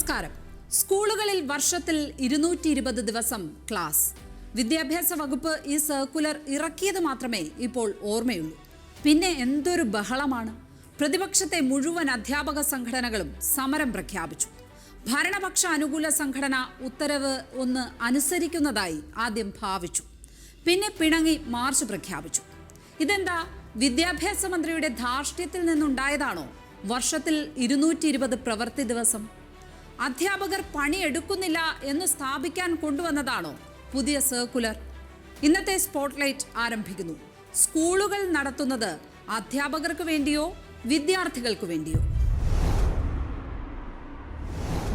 നമസ്കാരം. സ്കൂളുകളിൽ വർഷത്തിൽ ഇരുന്നൂറ്റി ഇരുപത് ദിവസം ക്ലാസ്. വിദ്യാഭ്യാസ വകുപ്പ് ഈ സർക്കുലർ ഇറക്കിയത് മാത്രമേ ഇപ്പോൾ ഓർമ്മയുള്ളൂ. പിന്നെ എന്തൊരു ബഹളമാണ്. പ്രതിപക്ഷത്തെ മുഴുവൻ അധ്യാപക സംഘടനകളും സമരം പ്രഖ്യാപിച്ചു. ഭരണപക്ഷ അനുകൂല സംഘടന ഉത്തരവ് ഒന്ന് അനുസരിക്കുന്നതായി ആദ്യം ഭാവിച്ചു. പിന്നെ പിണങ്ങി മാർച്ച് പ്രഖ്യാപിച്ചു. ഇതെന്താ? വിദ്യാഭ്യാസ മന്ത്രിയുടെ ധാർഷ്ട്യത്തിൽ നിന്നുണ്ടായതാണോ? വർഷത്തിൽ ഇരുന്നൂറ്റി പ്രവൃത്തി ദിവസം. അധ്യാപകർ പണിയെടുക്കുന്നില്ല എന്ന് സ്ഥാപിക്കാൻ കൊണ്ടുവന്നതാണോ പുതിയ സർക്കുലർ? ഇന്നത്തെ സ്പോട്ട്ലൈറ്റ് ആരംഭിക്കുന്നു. സ്കൂളുകൾ നടത്തുന്നത് അധ്യാപകർക്ക് വേണ്ടിയോ വിദ്യാർത്ഥികൾക്ക് വേണ്ടിയോ?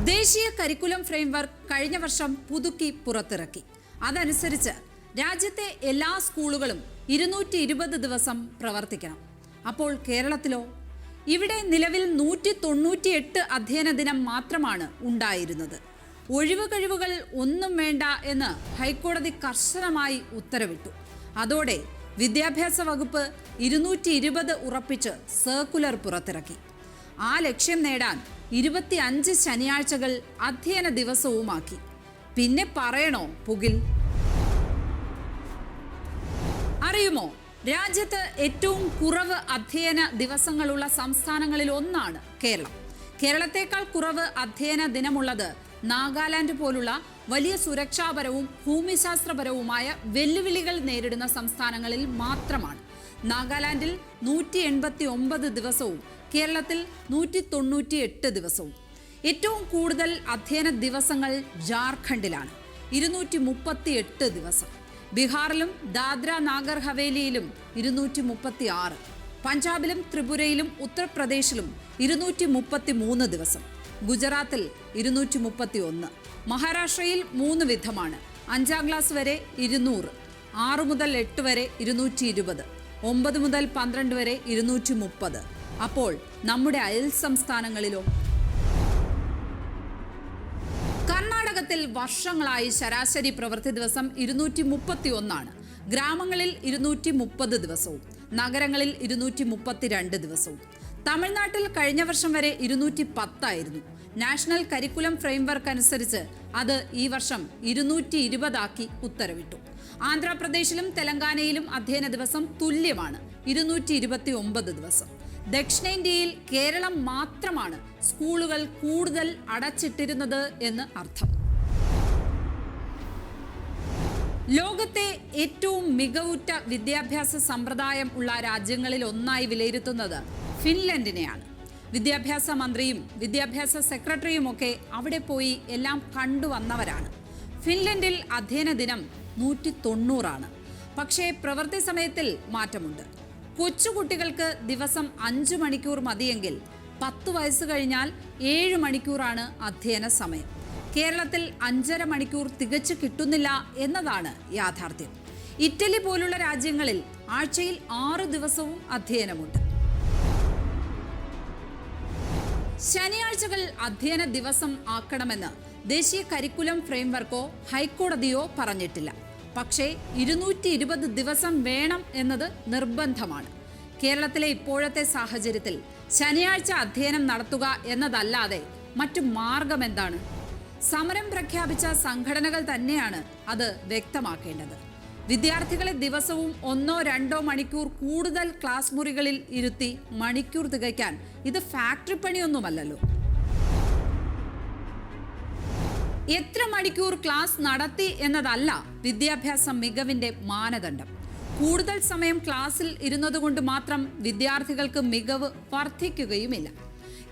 ദേശീയ കരിക്കുലം ഫ്രെയിംവർക്ക് കഴിഞ്ഞ വർഷം പുതുക്കി പുറത്തിറക്കി. അതനുസരിച്ച് രാജ്യത്തെ എല്ലാ സ്കൂളുകളും ഇരുന്നൂറ്റി ദിവസം പ്രവർത്തിക്കണം. അപ്പോൾ കേരളത്തിലോ ഇവിടെ നിലവിൽ നൂറ്റി തൊണ്ണൂറ്റി എട്ട് അധ്യയന ദിനം മാത്രമാണ് ഉണ്ടായിരുന്നത്. ഒഴിവ് കഴിവുകൾ ഒന്നും വേണ്ട എന്ന് ഹൈക്കോടതി കർശനമായി ഉത്തരവിട്ടു. അതോടെ വിദ്യാഭ്യാസ വകുപ്പ് ഇരുന്നൂറ്റി ഇരുപത് ഉറപ്പിച്ച് സർക്കുലർ പുറത്തിറക്കി. ആ ലക്ഷ്യം നേടാൻ ഇരുപത്തി അഞ്ച് ശനിയാഴ്ചകൾ അധ്യയന ദിവസവുമാക്കി. പിന്നെ പറയണോ പുകിൽ? അറിയുമോ? രാജ്യത്ത് ഏറ്റവും കുറവ് അധ്യയന ദിവസങ്ങളുള്ള സംസ്ഥാനങ്ങളിൽ ഒന്നാണ് കേരളം. കേരളത്തെക്കാൾ കുറവ് അധ്യയന ദിനമുള്ളത് നാഗാലാൻഡ് പോലുള്ള വലിയ സുരക്ഷാപരവും ഭൂമിശാസ്ത്രപരവുമായ വെല്ലുവിളികൾ നേരിടുന്ന സംസ്ഥാനങ്ങളിൽ മാത്രമാണ്. നാഗാലാൻഡിൽ നൂറ്റി എൺപത്തി ഒമ്പത് ദിവസവും കേരളത്തിൽ നൂറ്റി തൊണ്ണൂറ്റി എട്ട് ദിവസവും. ഏറ്റവും കൂടുതൽ അധ്യയന ദിവസങ്ങൾ ജാർഖണ്ഡിലാണ്. ഇരുന്നൂറ്റി മുപ്പത്തി എട്ട് ദിവസം. ബീഹാറിലും ദാദ്ര നാഗർ ഹവേലിയിലും ഇരുന്നൂറ്റി മുപ്പത്തി ആറ് പഞ്ചാബിലും ത്രിപുരയിലും ഉത്തർപ്രദേശിലും ഇരുന്നൂറ്റി മുപ്പത്തി മൂന്ന് ദിവസം ഗുജറാത്തിൽ ഇരുന്നൂറ്റി മുപ്പത്തി ഒന്ന് മഹാരാഷ്ട്രയിൽ മൂന്ന് വിധമാണ് അഞ്ചാം ക്ലാസ് വരെ ഇരുന്നൂറ് ആറ് മുതൽ എട്ട് വരെ ഇരുന്നൂറ്റി ഇരുപത് ഒമ്പത് മുതൽ പന്ത്രണ്ട് വരെ ഇരുന്നൂറ്റി മുപ്പത് അപ്പോൾ നമ്മുടെ അയൽ സംസ്ഥാനങ്ങളിലോ കർണാടകത്തിൽ വർഷങ്ങളായി ശരാശരി പ്രവൃത്തി ദിവസം ഇരുന്നൂറ്റി മുപ്പത്തി ഒന്നാണ് ഗ്രാമങ്ങളിൽ ഇരുന്നൂറ്റി മുപ്പത് ദിവസവും. നഗരങ്ങളിൽ ഇരുന്നൂറ്റി മുപ്പത്തിരണ്ട് ദിവസവും. തമിഴ്നാട്ടിൽ കഴിഞ്ഞ വർഷം വരെ ഇരുന്നൂറ്റി പത്തായിരുന്നു നാഷണൽ കരിക്കുലം ഫ്രെയിംവർക്ക് അനുസരിച്ച് അത് ഈ വർഷം ഇരുന്നൂറ്റി ഇരുപതാക്കി ഉത്തരവിട്ടു. ആന്ധ്രാപ്രദേശിലും തെലങ്കാനയിലും അധ്യയന ദിവസം തുല്യമാണ്. ഇരുന്നൂറ്റി ഇരുപത്തി ഒമ്പത് ദിവസം. ദക്ഷിണേന്ത്യയിൽ കേരളം മാത്രമാണ് സ്കൂളുകൾ കൂടുതൽ അടച്ചിട്ടിരുന്നത് എന്ന് അർത്ഥം. ലോകത്തെ ഏറ്റവും മികവുറ്റ വിദ്യാഭ്യാസ സമ്പ്രദായം ഉള്ള രാജ്യങ്ങളിൽ ഒന്നായി വിലയിരുത്തുന്നത് ഫിൻലൻഡിനെയാണ്. വിദ്യാഭ്യാസ മന്ത്രിയും വിദ്യാഭ്യാസ സെക്രട്ടറിയുമൊക്കെ അവിടെ പോയി എല്ലാം കണ്ടുവന്നവരാണ് ഫിൻലൻഡിൽ അധ്യയന ദിനം നൂറ്റി തൊണ്ണൂറാണ് പക്ഷേ പ്രവൃത്തി സമയത്തിൽ മാറ്റമുണ്ട്. കൊച്ചുകുട്ടികൾക്ക് ദിവസം അഞ്ചു മണിക്കൂർ മതിയെങ്കിൽ പത്ത് വയസ്സ് കഴിഞ്ഞാൽ ഏഴ് മണിക്കൂറാണ് അധ്യയന സമയം. കേരളത്തിൽ അഞ്ചര മണിക്കൂർ തികച്ചു കിട്ടുന്നില്ല എന്നതാണ് യാഥാർത്ഥ്യം. ഇറ്റലി പോലുള്ള രാജ്യങ്ങളിൽ ആഴ്ചയിൽ ആറ് ദിവസവും അധ്യയനമുണ്ട്. ശനിയാഴ്ചകൾ അധ്യയന ദിവസം ആക്കണമെന്ന് ദേശീയ കരിക്കുലം ഫ്രെയിംവർക്കോ ഹൈക്കോടതിയോ പറഞ്ഞിട്ടില്ല. പക്ഷേ ഇരുന്നൂറ്റി ഇരുപത് ദിവസം വേണം എന്നത് നിർബന്ധമാണ്. കേരളത്തിലെ ഇപ്പോഴത്തെ സാഹചര്യത്തിൽ ശനിയാഴ്ച അധ്യയനം നടത്തുക എന്നതല്ലാതെ മറ്റു മാർഗം എന്താണ് സമരം പ്രഖ്യാപിച്ച സംഘടനകൾ തന്നെയാണ് അത് വ്യക്തമാക്കേണ്ടത്. വിദ്യാർത്ഥികളെ ദിവസവും ഒന്നോ രണ്ടോ മണിക്കൂർ കൂടുതൽ ക്ലാസ് മുറികളിൽ ഇരുത്തി മണിക്കൂർ തികയ്ക്കാൻ ഇത് ഫാക്ടറി പണിയൊന്നുമല്ലല്ലോ. എത്ര മണിക്കൂർ ക്ലാസ് നടത്തി എന്നതല്ല വിദ്യാഭ്യാസ മികവിന്റെ മാനദണ്ഡം. കൂടുതൽ സമയം ക്ലാസ്സിൽ ഇരുന്നതുകൊണ്ട് മാത്രം വിദ്യാർത്ഥികൾക്ക് മികവ് വർദ്ധിക്കുകയുമില്ല.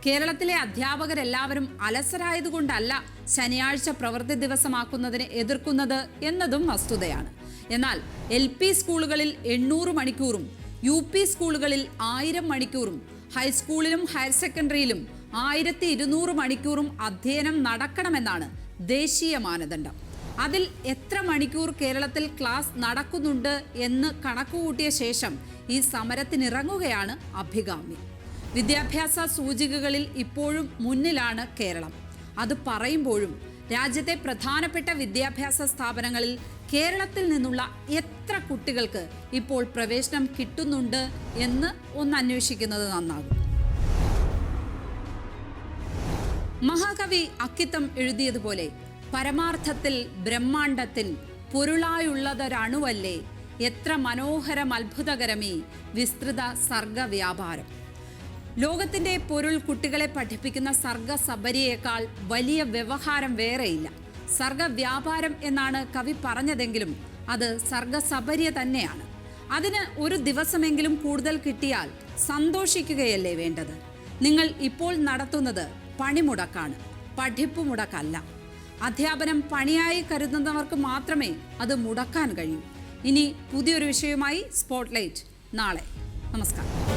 കേരളത്തിലെ അധ്യാപകരെല്ലാവരും അലസരായതുകൊണ്ടല്ല ശനിയാഴ്ച പ്രവൃത്തി ദിവസമാക്കുന്നതിനെ എതിർക്കുന്നത് എന്നതും വസ്തുതയാണ്. എന്നാൽ എൽ പി സ്കൂളുകളിൽ എണ്ണൂറ് മണിക്കൂറും യു പി സ്കൂളുകളിൽ ആയിരം മണിക്കൂറും ഹൈസ്കൂളിലും ഹയർ സെക്കൻഡറിയിലും ആയിരത്തി ഇരുന്നൂറ് മണിക്കൂറും അധ്യയനം നടക്കണമെന്നാണ് ദേശീയ മാനദണ്ഡം. അതിൽ എത്ര മണിക്കൂർ കേരളത്തിൽ ക്ലാസ് നടക്കുന്നുണ്ട് എന്ന് കണക്കുകൂട്ടിയ ശേഷം ഈ സമരത്തിനിറങ്ങുകയാണ് അഭികാമ്യം. വിദ്യാഭ്യാസ സൂചികകളിൽ ഇപ്പോഴും മുന്നിലാണ് കേരളം. അത് പറയുമ്പോഴും രാജ്യത്തെ പ്രധാനപ്പെട്ട വിദ്യാഭ്യാസ സ്ഥാപനങ്ങളിൽ കേരളത്തിൽ നിന്നുള്ള എത്ര കുട്ടികൾക്ക് ഇപ്പോൾ പ്രവേശനം കിട്ടുന്നുണ്ട് എന്ന് ഒന്ന് അന്വേഷിക്കുന്നത് നന്നാകും. മഹാകവി അക്കിത്തം എഴുതിയതുപോലെ പരമാർത്ഥത്തിൽ ബ്രഹ്മാണ്ടത്തിൻ പൊരുളായുള്ളതൊരണുവല്ലേ? എത്ര മനോഹരം അത്ഭുതകരമേ വിസ്തൃത സർഗവ്യാപാരം. ലോകത്തിന്റെ പൊരുൾ കുട്ടികളെ പഠിപ്പിക്കുന്ന സർഗസബരിയേക്കാൾ വലിയ വ്യവഹാരം വേറെയില്ല. സർഗവ്യാപാരം എന്നാണ് കവി പറഞ്ഞതെങ്കിലും അത് സർഗസബര്യ തന്നെയാണ്. അതിന് ഒരു ദിവസമെങ്കിലും കൂടുതൽ കിട്ടിയാൽ സന്തോഷിക്കുകയല്ലേ വേണ്ടത്? നിങ്ങൾ ഇപ്പോൾ നടത്തുന്നത് പണിമുടക്കാണ് പഠിപ്പ് മുടക്കല്ല അധ്യാപനം പണിയായി കരുതുന്നവർക്ക് മാത്രമേ അത് മുടക്കാൻ കഴിയൂ. ഇനി പുതിയൊരു വിഷയവുമായി സ്പോട്ട്ലൈറ്റ് നാളെ. നമസ്കാരം.